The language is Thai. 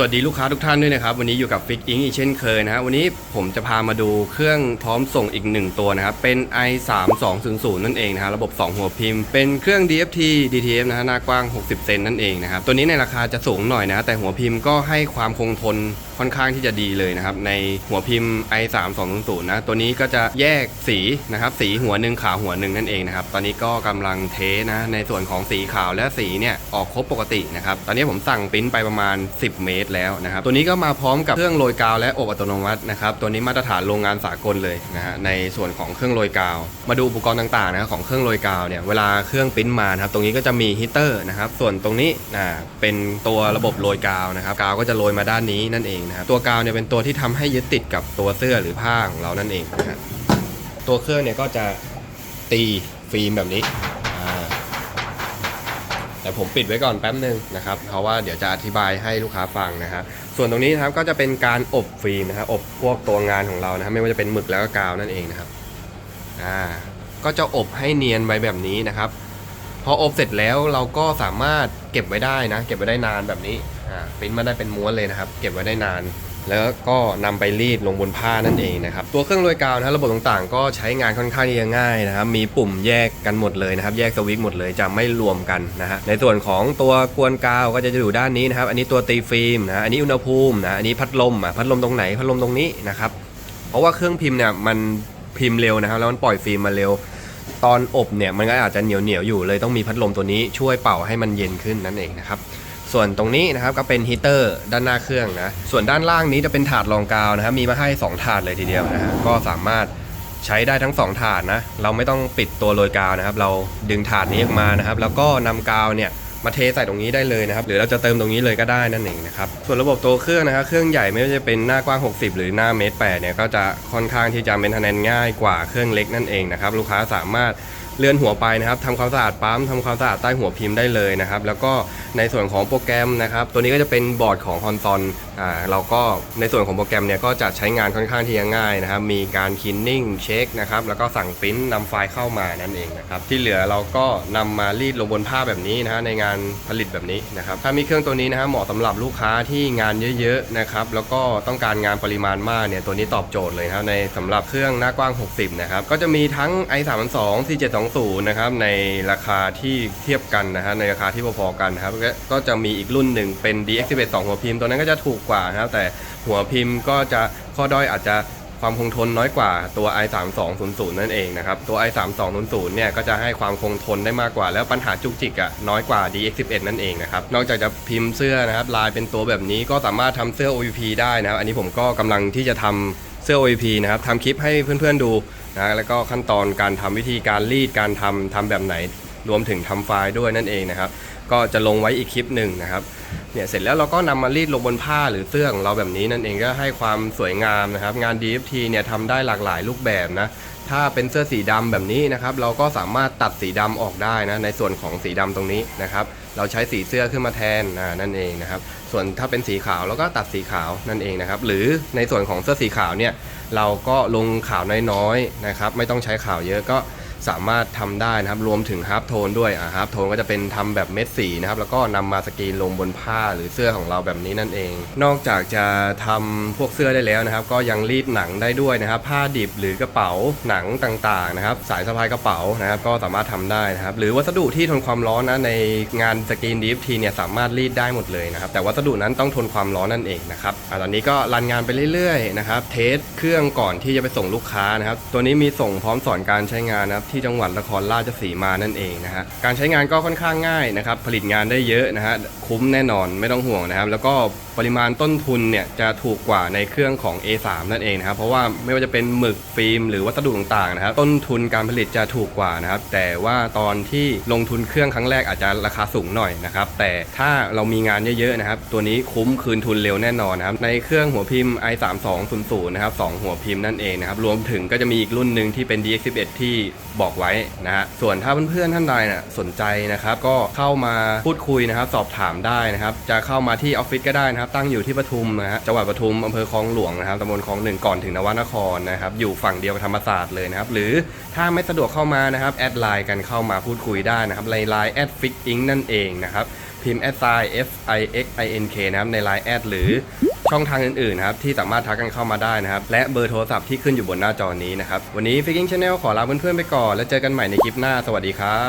สวัสดีลูกค้าทุกท่านด้วยนะครับ วันนี้อยู่กับฟิกอิงอีกเช่นเคยนะฮะวันนี้ผมจะพามาดูเครื่องพร้อมส่งอีกหนึ่งตัวนะครับ เป็น i 3 2 0 0นั่นเองนะฮะระบบ 2 หัวพิมพ์ เป็นเครื่อง DFT DTF นะฮะหน้ากว้าง 60 เซนนั่นเองนะครับ ตัวนี้ในราคาจะสูงหน่อยนะ แต่หัวพิมพ์ก็ให้ความคงทนค่อนข้างที่จะดีเลยนะครับ ในหัวพิมพ์ i 3 2 0 0นะ ตัวนี้ก็จะแยกสีนะครับ สีหัวหนึ่งขาวหัวหนึ่งนั่นเองนะครับ ตอนนี้ก็กำลังเทนะ ในส่วนของสีขาวและสีเนี่ยออกครบปกตินะครับ ตอนนี้ผมสั่งปริ้นไปประมาณ 10 เมตรแล้วนะครับตัวนี้ก็มาพร้อมกับเครื่องโรยกาวและอบอัตโนมัตินะครับตัวนี้มาตรฐานโรงงานสากลเลยนะฮะในส่วนของเครื่องโรยกาว มาดูอุปกรณ์ต่างๆนะของเครื่องโรยกาวเนี่ยเวลาเครื่องปิ้นมานะครับตรงนี้ก็จะมีฮีเตอร์นะครับส่วนตรงนี้อ่าเป็นตัวระบบโรยกาวนะครับกาวก็จะโรยมาด้านนี้นั่นเองนะครับตัวกาวเนี่ยเป็นตัวที่ทำให้ยึดติดกับตัวเสื้อหรือผ้าของเรานั่นเองนะฮะตัวเครื่องเนี่ยก็จะตีฟิล์มแบบนี้ แต่ผมปิดไว้ก่อนแป๊บนึงนะครับ เพราะว่าเดี๋ยวจะอธิบายให้ลูกค้าฟังนะครับส่วนตรงนี้นะครับก็จะเป็นการอบฟิล์มนะครับอบพวกตัวงานของเรานะครับไม่ว่าจะเป็นหมึกแล้วก็กาวนั่นเองนะครับอ่าก็จะอบให้เนียนไว้แบบนี้นะครับพออบเสร็จแล้วเราก็สามารถเก็บไว้ได้นะ เก็บไว้ได้นานแบบนี้อ่าปริ้นมาได้เป็นม้วนเลยนะครับ เก็บไว้ได้นาน แล้วก็นำไปรีดลงบนผ้านั่นเองนะครับ ตัวเครื่องโรยกาวนะระบบต่างๆ ก็ใช้งานค่อนข้างที่จะง่ายนะครับ มีปุ่มแยกกันหมดเลยนะครับ แยกสวิตช์หมดเลยจะไม่รวมกันนะฮะ ในส่วนของตัวกวนกาวก็จะอยู่ด้านนี้นะครับ อันนี้ตัวตีฟิล์มนะ อันนี้อุณหภูมินะ อันนี้พัดลมอะ พัดลมตรงไหน พัดลมตรงนี้นะครับ เพราะว่าเครื่องพิมพ์เนี่ยมันพิมพ์เร็วนะครับ แล้วมันปล่อยฟิล์มมาเร็ว ตอนอบเนี่ยมันก็อาจจะเหนียวเหนียวอยู่เลยต้องมีพัดลมตัวนี้ช่วยเป่าให้มันเย็นขึ้นนั่นเองนะครับ ส่วนตรงนี้นะครับก็เป็นฮีเตอร์ด้านหน้าเครื่องนะ ส่วนด้านล่างนี้จะเป็นถาดรองกาวนะครับ มีมาให้ 2 ถาดเลยทีเดียวนะฮะ ก็สามารถใช้ได้ทั้ง 2 ถาดนะ เราไม่ต้องปิดตัวโรยกาวนะครับ เราดึงถาดนี้ออกมานะครับ แล้วก็นำกาวเนี่ยมาเทใส่ตรงนี้ได้เลยนะครับ หรือเราจะเติมตรงนี้เลยก็ได้นั่นเองนะครับ ส่วนระบบตัวเครื่องนะครับ เครื่องใหญ่ไม่ว่าจะเป็นหน้ากว้าง 60 หรือหน้าเมตรแปดเนี่ย ก็จะค่อนข้างที่จะเป็นทนนง่ายกว่าเครื่องเล็กนั่นเองนะครับ ลูกค้าสามารถ เลื่อนหัวไปนะครับทำความสะอาดปั๊มทำความสะอาดใต้หัวพิมพ์ได้เลยนะครับ แล้วก็ในส่วนของโปรแกรมนะครับ ตัวนี้ก็จะเป็นบอร์ดของคอนซอน เราก็ในส่วนของโปรแกรมเนี่ยก็จะใช้งานค่อนข้างที่จะง่ายนะครับ มีการคินนิ่งเช็คนะครับ แล้วก็สั่งปริ้นนำไฟล์เข้ามานั่นเองนะครับ ที่เหลือเราก็นำมารีดลงบนผ้าแบบนี้นะฮะในงานผลิตแบบนี้นะครับ ถ้ามีเครื่องตัวนี้นะฮะเหมาะสำหรับลูกค้าที่งานเยอะๆนะครับ แล้วก็ต้องการงานปริมาณมากเนี่ยตัวนี้ตอบโจทย์เลยครับในสำหรับเครื่องหน้ากว้าง 60 นะครับ ก็จะมีทั้ง i 3 2 4 7 2 0นะครับในราคาที่เทียบกันนะฮะในราคาที่พอๆกันนะครับก็ก็จะมีอีกรุ่นหนึ่งเป็น DX11 2 หัวพิมพ์ตัวนั้นก็จะถูกกว่านะครับแต่หัวพิมพ์ก็จะข้อด้อยอาจจะความคงทนน้อยกว่าตัว i 3 2 0 0นั่นเองนะครับ ตัว i 3 2 0 0เนี่ยก็จะให้ความคงทนได้มากกว่า แล้วปัญหาจุกจิกอะน้อยกว่า DX11 นั่นเองนะครับ นอกจากจะพิมพ์เสื้อนะครับ ลายเป็นตัวแบบนี้ก็สามารถทำเสื้อ OUP ได้นะครับ อันนี้ผมก็กำลังที่จะทำเสื้อ OUP นะครับทำคลิปให้เพื่อนๆดูนะแล้วก็ขั้นตอนการทำวิธีการรีดการทำทำแบบไหน รวมถึงทำไฟล์ด้วยนั่นเองนะครับ ก็จะลงไว้อีกคลิปหนึ่งนะครับ เนี่ยเสร็จแล้วเราก็นำมารีดลงบนผ้าหรือเสื้อของเราแบบนี้นั่นเองก็ให้ความสวยงามนะครับ งาน DFT เนี่ยทำได้หลากหลายรูปแบบนะถ้าเป็นเสื้อสีดำแบบนี้นะครับ เราก็สามารถตัดสีดำออกได้นะในส่วนของสีดำตรงนี้นะครับ เราใช้สีเสื้อขึ้นมาแทนนั่นเองนะครับ ส่วนถ้าเป็นสีขาวเราก็ตัดสีขาวนั่นเองนะครับ หรือในส่วนของเสื้อสีขาวเนี่ยเราก็ลงขาวน้อยๆนะครับ ไม่ต้องใช้ขาวเยอะก็ สามารถทำได้นะครับ รวมถึงฮาร์ปโทนด้วยอ่าฮาร์ปโทนก็จะเป็นทำแบบเม็ดสีนะครับ แล้วก็นำมาสกรีนลงบนผ้าหรือเสื้อของเราแบบนี้นั่นเอง นอกจากจะทำพวกเสื้อได้แล้วนะครับ ก็ยังรีดหนังได้ด้วยนะครับ ผ้าดิบหรือกระเป๋าหนังต่างๆนะครับ สายสะพายกระเป๋านะครับก็สามารถทำได้นะครับ หรือวัสดุที่ทนความร้อนนะในงานสกรีนดีฟทีเนี่ยสามารถรีดได้หมดเลยนะครับ แต่วัสดุนั้นต้องทนความร้อนนั่นเองนะครับอ่าตอนนี้ก็รันงานไปเรื่อยๆนะครับ เทสเครื่องก่อนที่จะไปส่งลูกค้านะครับ ตัวนี้มีส่งพร้อมสอนการใช้งานนะครับที่จังหวัดนครราชสีมานั่นเองนะฮะการใช้งานก็ค่อนข้างง่ายนะครับผลิตงานได้เยอะนะฮะคุ้มแน่นอนไม่ต้องห่วงนะครับ แล้วก็ปริมาณต้นทุนเนี่ยจะถูกกว่าในเครื่องของ A3 นั่นเองนะครับเพราะว่าไม่ว่าจะเป็นหมึกฟิล์มหรือวัสดุต่างๆนะครับต้นทุนการผลิตจะถูกกว่านะครับแต่ว่าตอนที่ลงทุนเครื่องครั้งแรกอาจจะราคาสูงหน่อยนะครับแต่ถ้าเรามีงานเยอะๆนะครับตัวนี้คุ้มคืนทุนเร็วแน่นอนนะครับในเครื่องหัวพิมพ์ i3200 นะครับสองหัวพิมพ์นั่นเองนะครับรวมถึงก็จะมีอีกรุ่นหนึ่งที่เป็น DX11 ที่บอกไว้นะฮะส่วนถ้าเพื่อนๆท่านใดน่ะสนใจนะครับก็เข้ามาพูดคุยนะครับ สอบถามได้นะครับ จะเข้ามาที่ออฟฟิศก็ได้นะครับ ตั้งอยู่ที่ปทุมนะฮะจังหวัดปทุมอำเภอคลองหลวงนะครับตำบลคลองหนึ่งก่อนถึงนวนครนะครับ อยู่ฝั่งเดียวกับธรรมศาสตร์เลยนะครับ หรือถ้าไม่สะดวกเข้ามานะครับแอดไลน์กันเข้ามาพูดคุยได้นะครับไลน์ไลน์แอดฟิกอิงนั่นเองนะครับพิมพ์แอดไซ F I X I N K นะครับใน Line แอดหรือ ช่องทางอื่นๆครับที่สามารถทักกันเข้ามาได้นะครับ และเบอร์โทรศัพท์ที่ขึ้นอยู่บนหน้าจอนี้นะครับ วันนี้ Figging Channel ขอลาเพื่อนๆไปก่อน แล้วเจอกันใหม่ในคลิปหน้า สวัสดีครับ